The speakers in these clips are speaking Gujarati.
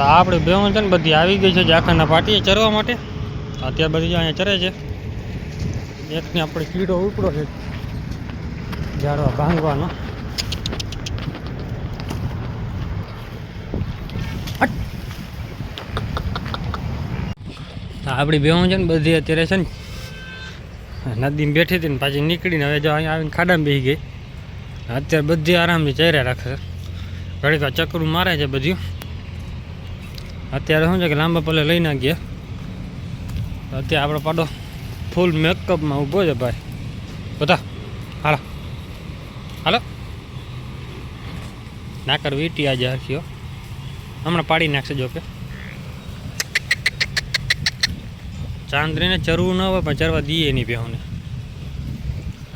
તો આપણે બેહું છે ને બધી આવી ગઈ છે જાખરના પાટીએ ચરવા માટે. અત્યારે બધી જો અહીંયા ચરે છે. એકને આપણે કીડો ઉપડો છે. ઝાડવા ભાંગવાનો. આપણી બેહું છે ને બધી અત્યારે છે ને નદીમાં બેઠી હતી ને પાછી નીકળીને હવે જો અહીંયા આવીને ખાડામાં બેસી ગઈ. અત્યારે બધી આરામથી ચહેરા રાખે છે. ઘડીક ચક્કરું મારે છે બધું. અત્યારે શું છે કે લાંબા પલે લઈ ગયા અત્યારે આપણો પાડો ફૂલ મેકઅપમાં ઊભો છે ભાઈ. બધા, હાલો. હાલો. ના કર વીટી આજે હરખ્યો હમણાં પાડી નાખશે જો કે. ચાંદરીને ચરવું ન હોય પણ ચરવા દઈએ નહીં બેહોને.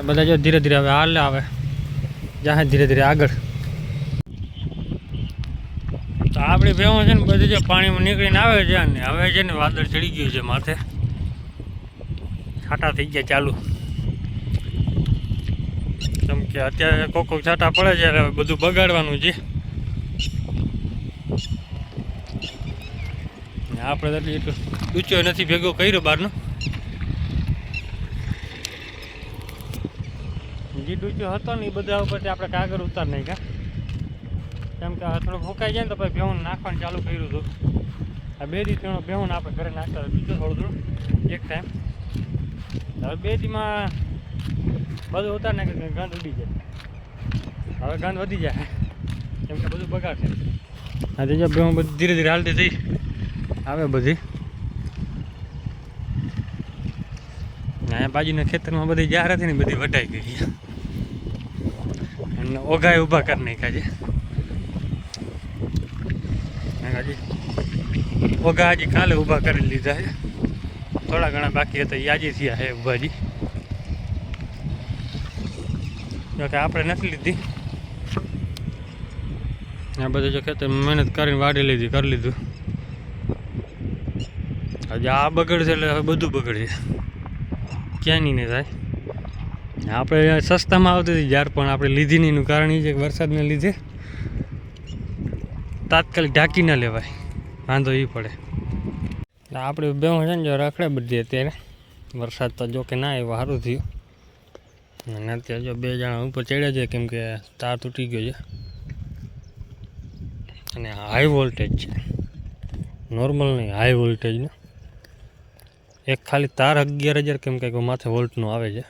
આ બધા જો ધીરે ધીરે હવે હાલ આવે. જાહે ધીરે ધીરે આગળ તો આપણી ભેહો છે ને બધી જે પાણીમાં નીકળીને આવે છે ને, હવે છે ને વાદળ ચડી ગયું છે માથે. છાંટા થઈ ગયા ચાલુ. કેમ કે અત્યારે કોક કોક છાંટા પડે છે હવે બધું બગાડવાનું છે. આપણે એટલી એટલું ઊંચો નથી ભેગો કર્યો બહારનો. જે ડૂચો હતો ને, એ બધા ઉપરથી આપણે કાગળ ઉતાર નાખ્યા. કેમ કે થોડું ફૂંકાઈ જાય ને તો પછી બેહું નાખવાનું ચાલુ કર્યું હતું. આ બે દી ત્રણ બેહું આપણે ઘરે નાખતા બીજું થોડું થોડું, એક ટાઈમ હવે બે દીમાં બધું ઉતાર નાખે ગંધ ઉડી જાય. હવે ગંધ વધી જાય. કેમ કે બધું બગાડશે આજે જો બેહું બધી ધીરે ધીરે હાલતી થઈ. આવે બધી. અહીંયા બાજુના ખેતરમાં બધી જાર હતી ને, બધી વટાઈ ગઈ અને ઓઘાએ ઊભા કરી નાખ્યા છે. હજી ઓગા હજી કાલે ઊભા કરી લીધા છે. થોડા ઘણા બાકી હતા આજે થયા છે ઊભા હજી. જો આપણે નથી લીધી. આ બધું જો ખેતર મહેનત કરીને વાડી લીધી, કરી લીધું. હજી આ બગડશે એટલે હવે બધું બગડશે. ક્યાંની નહીં થાય. આપણે સસ્તામાં આવતી હતી જ્યારે પણ આપણે લીધી નહીં એનું કારણ એ છે કે વરસાદને લીધે તાત્કાલિક ઢાંકી ના લેવાય. વાંધો એ પડે. આપણે બે છે ને જો રખડે બધી અત્યારે. વરસાદ તો જો કે ના આવ્યો સારું થયું. અને અત્યારે જો બે જણા ઉપર ચડ્યા છે, કેમ કે તાર તૂટી ગયો છે. અને હાઈ વોલ્ટેજ છે. નોર્મલ નહીં હાઈ વોલ્ટેજનો એક ખાલી તાર અગિયાર હજાર કેમ કંઈક માથે વોલ્ટનું આવે છે.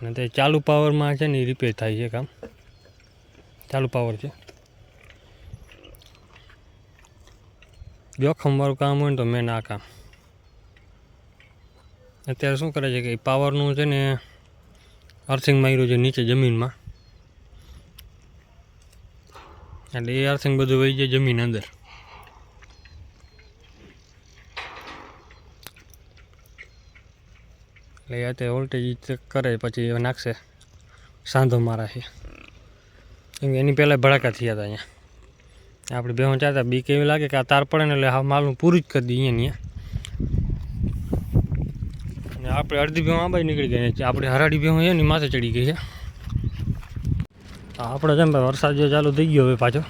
અને તે ચાલુ પાવરમાં છે ને એ રિપેર થાય છે કામ. ચાલુ પાવર છે. જોખમવાળું કામ હોય ને તો મેન આ કામ. અત્યારે શું કરે છે કે પાવરનું છે ને અર્થિંગ માર્યું છે નીચે જમીનમાં. એટલે એ અર્થિંગ બધું વહી જાય જમીન અંદર. એટલે અત્યારે વોલ્ટેજ કરે, પછી નાખશે. સાંધો મારા છે. એની પહેલાં ભડાકા થયા હતા અહીંયા. આપણે બેહો ચાતા બીક એવી લાગે કે આ તાર પડે ને એટલે હા માલનું પૂરું જ કરી દઈએ અહીંયા. અને આપણે અડધી ભેહું આ બાજુ નીકળી ગઈ આપણે હરાડી ભેહું એની માથે ચડી ગઈ છે. આપણે જેમ ભાઈ વરસાદ જો ચાલુ થઈ ગયો હવે પાછો.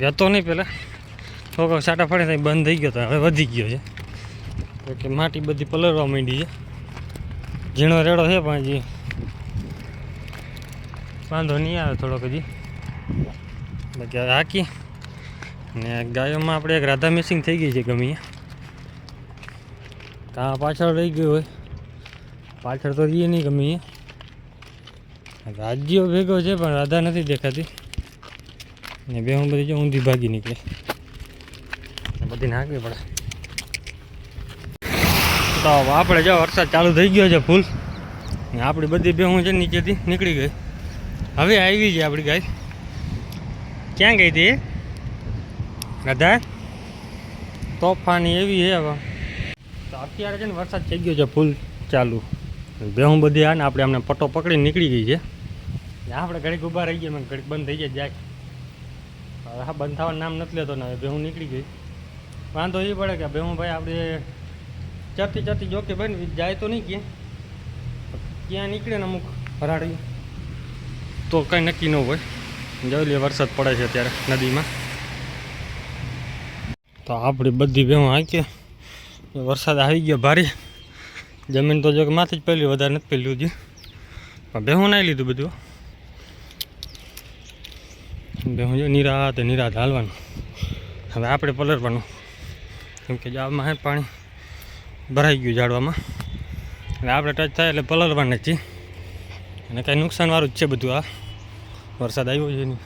ગયો નહીં પહેલાં થોડોક સાટા ફળે તો બંધ થઈ ગયો તો હવે વધી ગયો છે. કે માટી બધી પલરવા માંડી છે. ઝીણો રેડો છે પણ હજી વાંધો નહીં આવે થોડોક હજી. બાકી હવે હાકી ને ગાયોમાં આપણે એક રાધા મિસિંગ થઈ ગઈ છે ગમી કાં પાછળ રહી ગયું હોય. પાછળ તો રહીએ નહીં ગમી રાજ્યો ભેગો છે પણ રાધા નથી દેખાતી. ને બે હું બધી જો ઊંધી ભાગી નીકળી. બધી નાખવી પડે. તો આપણે જો વરસાદ ચાલુ થઈ ગયો છે ફૂલ. ને આપણી બધી ભેહું છે નીચેથી નીકળી ગઈ. હવે આવી છે આપણી ગાય. ક્યાં ગઈ હતી? રાધા તોફાની એવી છે હવે. તો અત્યારે છે ને વરસાદ થઈ ગયો છે, ફૂલ ચાલુ. બેહું બધી આ ને આપણે અમને પટ્ટો પકડીને નીકળી ગઈ છે. ને આપણે ઘડીક ઊભા રહી ગયા ઘડીક બંધ થઈ જાય જાય. હવે હા, બંધ થવાનું નામ નથી લેતો ને, હવે ભેહું નીકળી ગઈ. વાંધો એ પડે કે બેહું ભાઈ આપણે ચરતી ચરતી જોકે બની જાય તો નહીં ક્યાં ક્યાં નીકળે ને અમુક હરાડી તો કંઈ નક્કી ન હોય. જોઈ લે, વરસાદ પડે છે અત્યારે નદીમાં. તો આપણી બધી ભેહું હાંકીએ વરસાદ આવી ગયો ભારે. જમીન તો જો કે માથે જ પહેલી વધારે નથી પહેલું હજી પણ ભેહું નાઈ લીધું બધું. ભેહું જો નિરાત નિરાત હાલવાનું હવે આપણે પલરવાનું. કેમ કે જાવમાં હે પાણી ભરાઈ ગયું ઝાડવામાં. એટલે આપણે ટચ થાય એટલે પલરવાના છીએ. અને કાંઈ નુકસાનવાળું જ છે બધું આ. વરસાદ આવ્યો છે નહીં.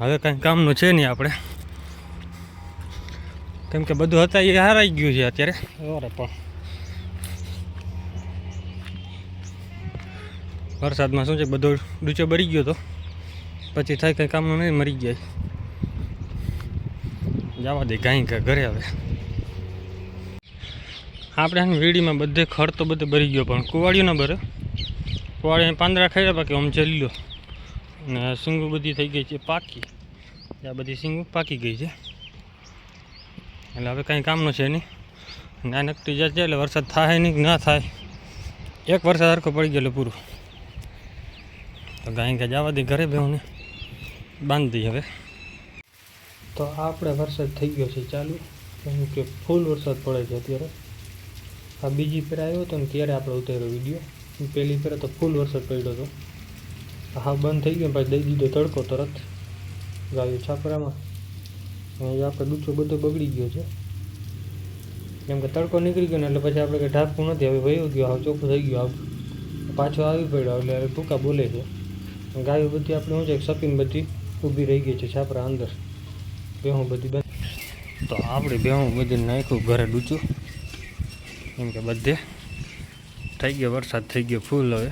હવે કાંઈ કામનું છે નહીં આપણે. કેમ કે બધું હતા એ હારાઈ ગયું છે અત્યારે. અરે પણ. વરસાદમાં શું છે બધો ડૂચો બળી ગયો તો. પછી થાય કંઈ કામનું નહીં મરી ગયા જવા દે કાંઈ કાંઈ ઘરે આવે આપણે વીડીમાં બધે ખડ તો બધે ભરી ગયો પણ કુવાડિયું ન ભરે. કુવાડી પાંદડા ખાઈ બાકી આમ ચલી લો અને સિંગુ બધી થઈ ગઈ છે, પાકી. આ બધી સિંગું પાકી ગઈ છે. એટલે હવે કાંઈ કામનું છે નહીં. ના નકટી જાય છે, એટલે વરસાદ થાય નહીં ના થાય. એક વરસાદ સરખો પડી ગયો એટલે પૂરું. તો ગાય ગાય જવા દે ઘરે બેહું ને બાંધી હવે. તો આપણે વરસાદ થઈ ગયો છે ચાલુ. કેમ કે ફૂલ વરસાદ પડે છે અત્યારે. આ બીજી ફેર આવ્યો હતો ને ત્યારે આપણે ઉતાર્યો વીડિયો. પહેલી ફેર તો ફૂલ વરસાદ પડ્યો હતો. હા, બંધ થઈ ગયો પછી દઈ દીધો તડકો તરત. ગાયો છાપરામાં. અને આપણે ડૂચો બધો બગડી ગયો છે. કેમ કે તડકો નીકળી ગયો ને એટલે પછી આપણે કંઈ ઢાંકવું નથી. હવે વયો ગયો, હવે ચોખ્ખું થઈ ગયું. આવ પાછો આવી પડ્યો, એટલે હવે ટૂંકા બોલે છે. ગાયો બધી આપણે શું છે સપીને બધી ઊભી રહી ગઈ છે છાપરા અંદર. બેહું બધી બંધ. તો આપણે બેહું બધી નાખ્યું ઘરે ડૂચું કેમ કે બધે. થઈ ગયો વરસાદ, થઈ ગયો ફૂલ હવે.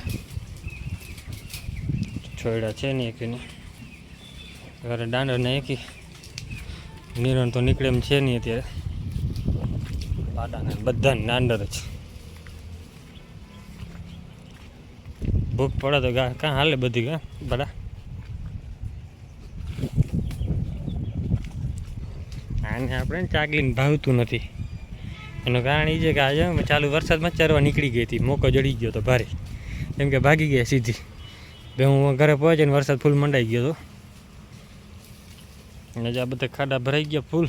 છોયડા છે ને એકને ઘરે દાંડરને એકી. નિરણ તો નીકળે એમ છે નહીં અત્યારે. પાડાને બધાને દાંડર જ. ભૂખ પડે તો ગા, કાં હાલે બધી ગા, બડા? આને આપણે ચાકલીને ભાવતું નથી. એનું કારણ એ છે કે આજે ચાલુ વરસાદમાં ચરવા નીકળી ગઈ હતી. મોકો જડી ગયો તો ભારે. કેમ કે ભાગી ગયા સીધી. બે હું ઘરે પહોંચીને વરસાદ ફૂલ મંડાઈ ગયો હતો અને આ બધા ખાડા ભરાઈ ગયા ફૂલ.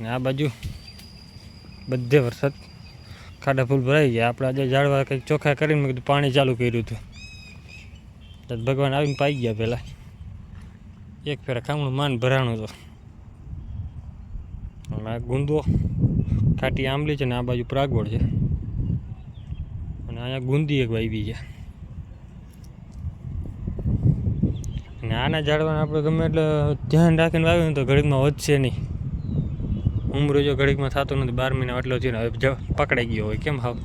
ને આ બાજુ બધે વરસાદ. ખાડા ફૂલ ભરાઈ ગયા. આપણે આજે ઝાડવા કંઈક ચોખ્ખા કરીને મેં પાણી ચાલુ કર્યું હતું. ભગવાન આવીને પાઈ ગયા પહેલાં. એક ફેરા ખામણું માન ભરાણું તો આ ગુંદો, ખાટી આંબલી છે ને આ બાજુ પ્રાગવડ છે. અને અહીંયા ગુંદી એક વાવી છે. અને આના ઝાડવાને આપણે ગમે એટલે ધ્યાન રાખીને વાવ્યું ને તો ઘડીકમાં વધશે નહીં. ઉમરો જો ઘડીકમાં થતો નથી, બાર મહિના એટલો થયો હવે પકડાઈ ગયો હોય, કેમ હાવ?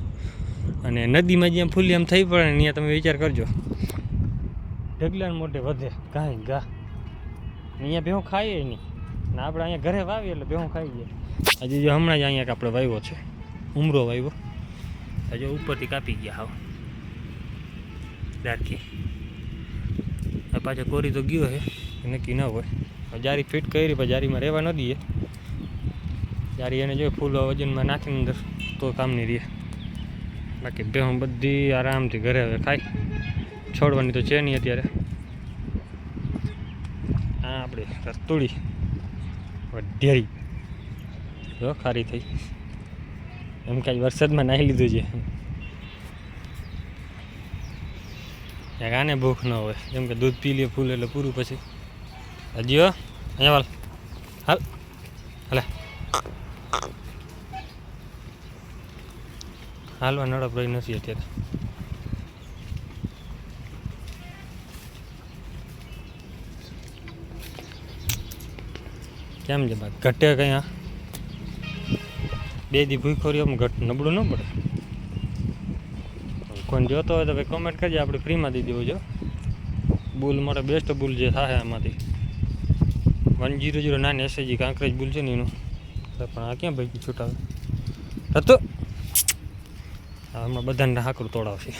અને નદીમાં જ્યાં ફૂલી એમ થઈ પડે ને ત્યાં તમે વિચાર કરજો. ઢગલા મોટે વધે કાંઈ ગા. અહીંયા ભેહું ખાઈએ નહીં. ને આપણે અહીંયા ઘરે વાવીએ એટલે ભેહું ખાઈ ગયા હજી જો હમણાં જ અહીંયા આપણે વાવ્યો છે. ઉમરો વાવ્યો. હજી ઉપરથી કાપી ગયા હાવ. હવે પાછા કોરી તો ગયો છે નક્કી ન હોય. જારી ફિટ કરી, પણ જારીમાં રહેવા ન દઈએ. જારી એને જો ફૂલ વજનમાં નાખીને અંદર તો કામ નહીં રહે. બાકી ભેહું બધી આરામથી ઘરે હવે ખાય છોડવાની તો છે નહીં અત્યારે. હા આપણે રસ્તુડી. વઢેરી જો ખારી થઈ. એમ કાંઈ વરસાદમાં નાહી લીધું છે. ક્યાંક આને ભૂખ ન હોય. કેમ કે દૂધ પી લે, ફૂલ એટલે પૂરું પછી. હજી અહીંયા વાલ. હાલ. હાલે. હાલવા નડપ રહી નથી અત્યારે. કેમ છે બા ઘટે કંઈ બે દી ભૂખો રહ્યો ઘટ નબળું ન પડે? કોઈને જોતો હોય તો ભાઈ કોમેન્ટ કરજે, આપણે ફ્રીમાં દઈ દેવું જો બુલ મારે બેસ્ટ બુલ જે થાય આમાંથી. One zero zero nine SAG Kankrej bull છે ને એનું. પણ આ ક્યાં ભાઈ છૂટાવે? હતો હમણાં બધાને હાકરું તોડાવશે.